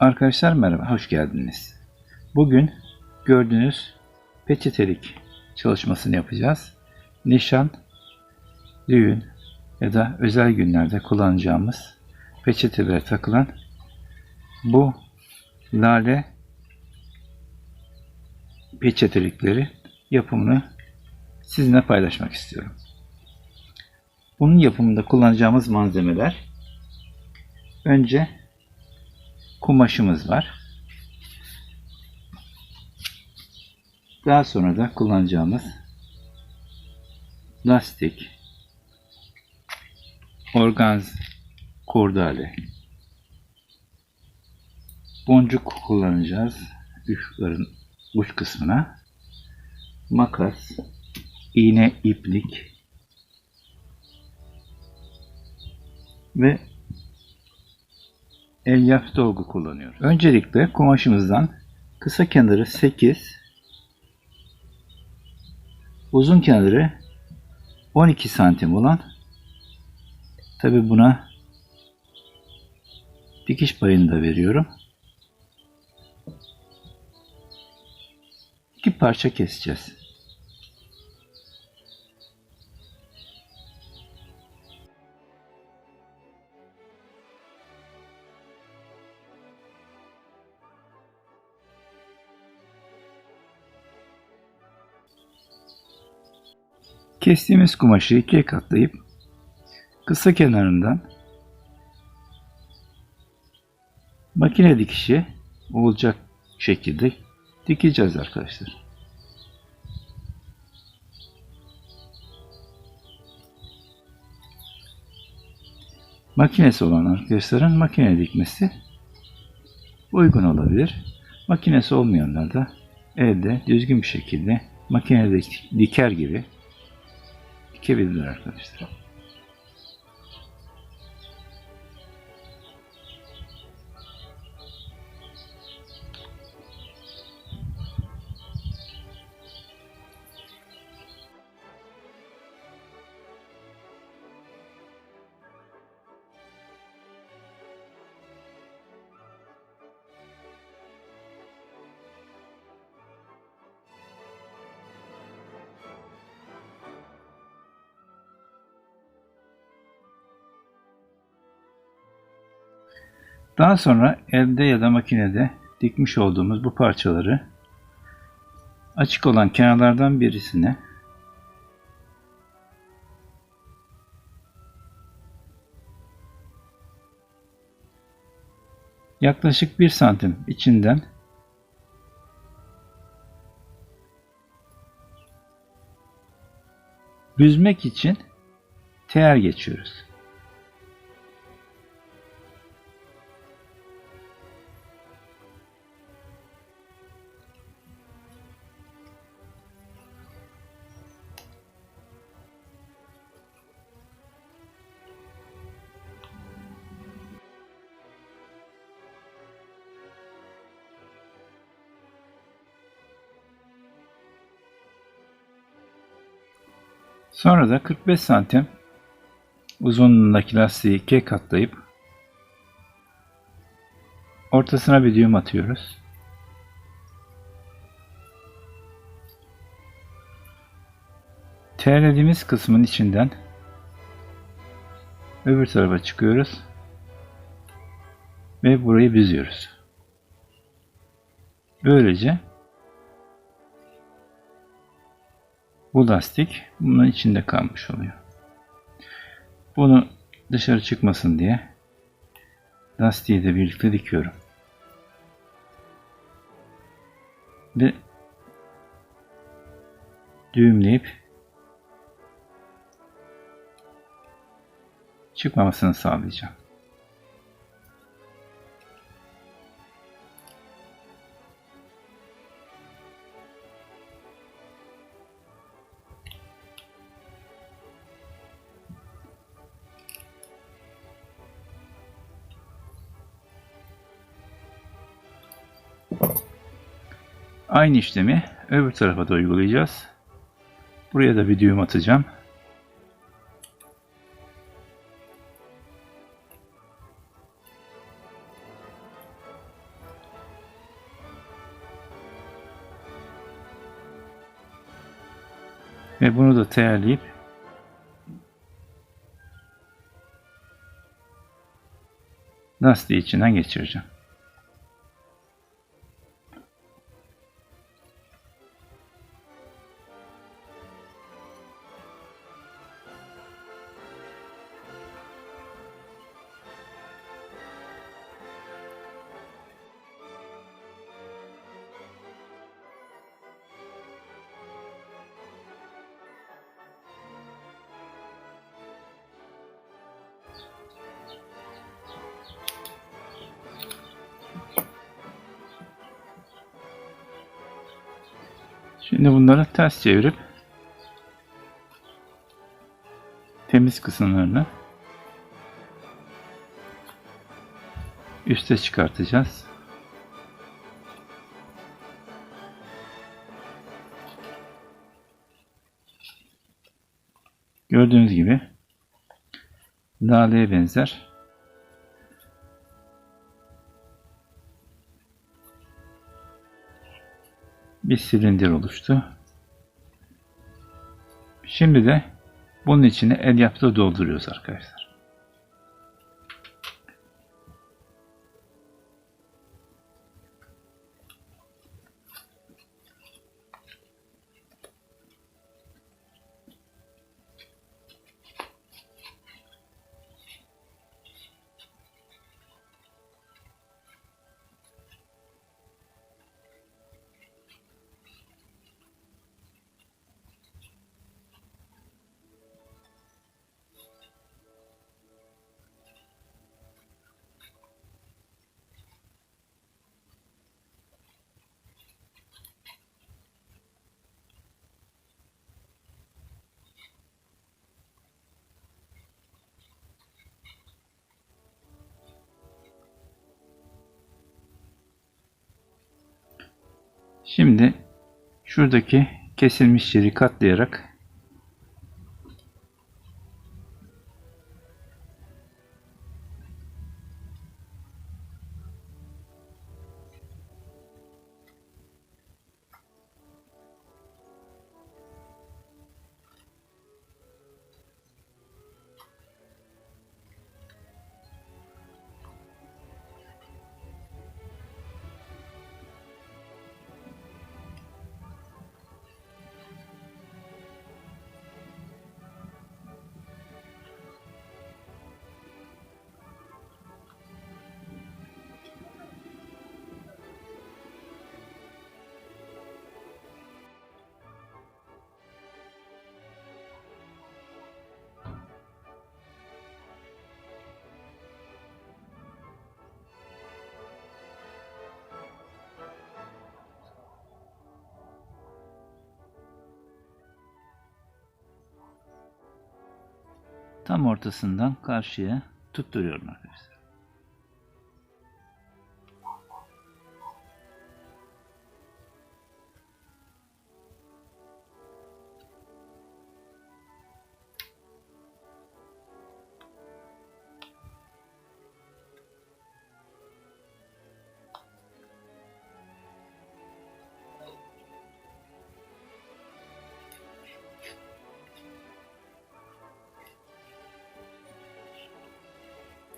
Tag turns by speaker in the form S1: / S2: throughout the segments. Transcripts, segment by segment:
S1: Arkadaşlar merhaba, hoş geldiniz. Bugün gördüğünüz peçetelik çalışmasını yapacağız. Nişan, düğün ya da özel günlerde kullanacağımız peçetelere takılan bu lale peçetelikleri yapımını sizinle paylaşmak istiyorum. Bunun yapımında kullanacağımız malzemeler önce kumaşımız var. Daha sonra da kullanacağımız lastik, organz, kurdale, boncuk kullanacağız uçların uç kısmına, makas, iğne, iplik ve elyaf dolgu kullanıyoruz. Öncelikle kumaşımızdan kısa kenarı 8, uzun kenarı 12 santim olan tabi buna dikiş payını da veriyorum. İki parça keseceğiz. Kestiğimiz kumaşı ikiye katlayıp kısa kenarından makine dikişi olacak şekilde dikeceğiz arkadaşlar. Makinesi olan arkadaşların makine dikmesi uygun olabilir. Makinesi olmayanlar da elde düzgün bir şekilde makinede diker gibi dikebilirler arkadaşlar. Daha sonra elde ya da makinede dikmiş olduğumuz bu parçaları açık olan kenarlardan birisine yaklaşık 1 santim içinden büzmek için teer geçiyoruz. Sonra da 45 santim uzunluğundaki lastiği ikiye katlayıp ortasına bir düğüm atıyoruz. Terlediğimiz kısmın içinden öbür tarafa çıkıyoruz ve burayı büzüyoruz. Böylece Bu lastik bunun içinde kalmış oluyor. Bunu dışarı çıkmasın diye lastiği de birlikte dikiyorum. Ve düğümleyip çıkmamasını sağlayacağım. Aynı işlemi öbür tarafa da uygulayacağız. Buraya da bir düğüm atacağım. Ve bunu da teğerleyip lastiği içinden geçireceğim. Şimdi bunları ters çevirip temiz kısımlarını üste çıkartacağız. Gördüğünüz gibi laleye benzer bir silindir oluştu. Şimdi de bunun içine el yaptığı dolduruyoruz arkadaşlar. Şimdi şuradaki kesilmiş yeri katlayarak tam ortasından karşıya tutturuyorum arkadaşlar.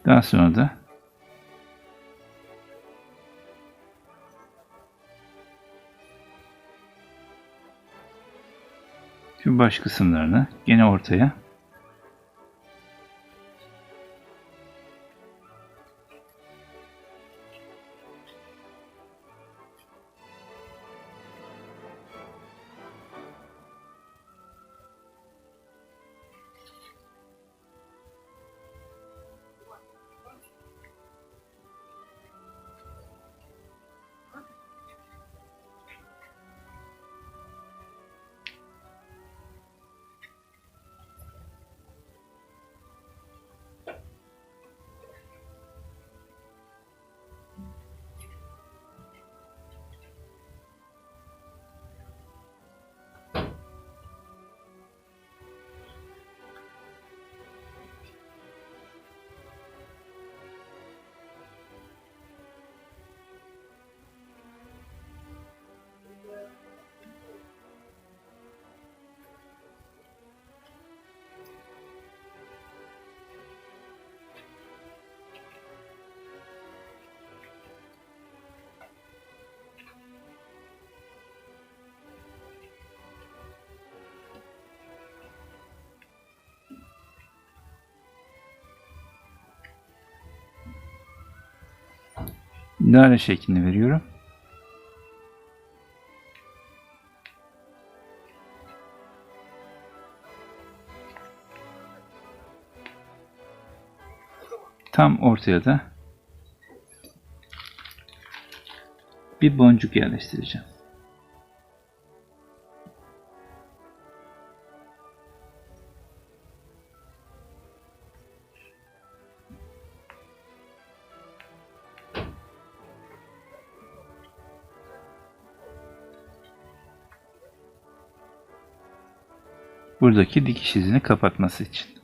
S1: Daha sonra da şu baş kısımlarını gene ortaya Daire şeklini veriyorum. Tam ortaya da bir boncuk yerleştireceğim. Buradaki dikiş izini kapatması için.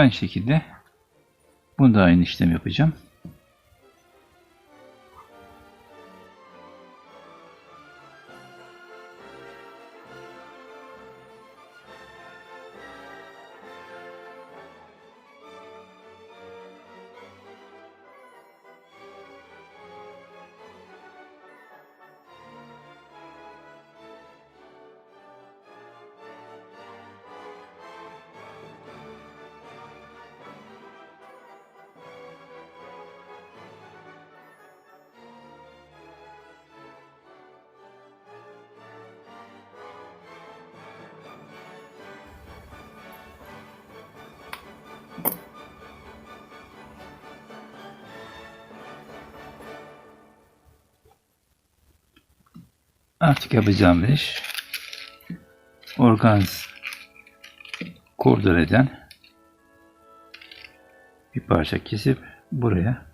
S1: Aynı şekilde bunu da aynı işlem yapacağım. Artık yapacağım iş organz kordoneden bir parça kesip buraya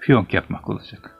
S1: fiyonk yapmak olacak.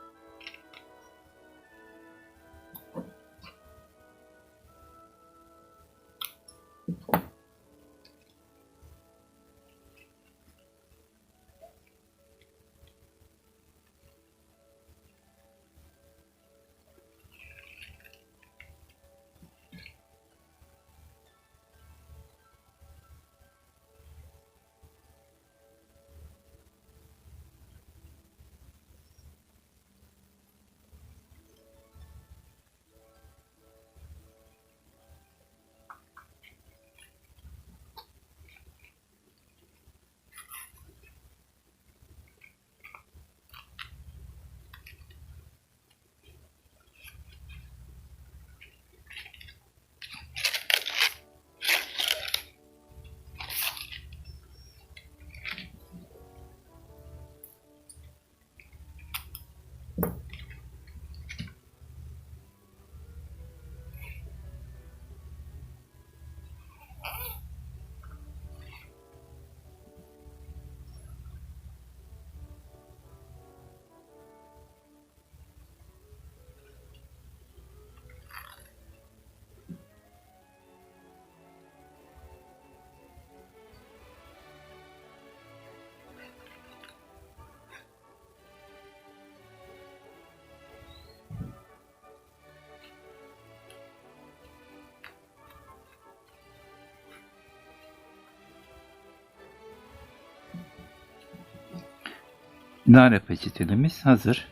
S1: Nare peçetelimiz hazır.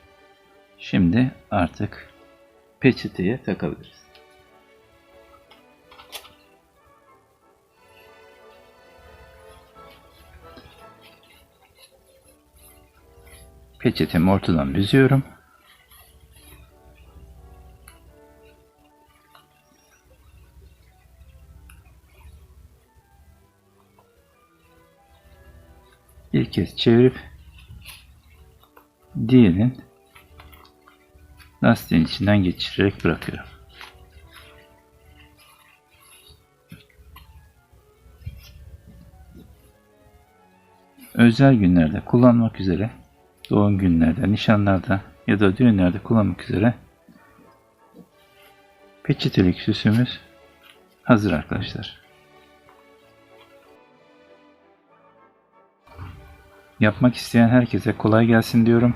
S1: Şimdi artık peçeteye takabiliriz. Peçetemi ortadan büzüyorum. Bir kez çevirip diğerin lastiğin içinden geçirerek bırakıyorum. özel günlerde kullanmak üzere doğum günlerde, nişanlarda ya da düğünlerde kullanmak üzere peçetelik süsümüz hazır arkadaşlar. Yapmak isteyen herkese kolay gelsin diyorum.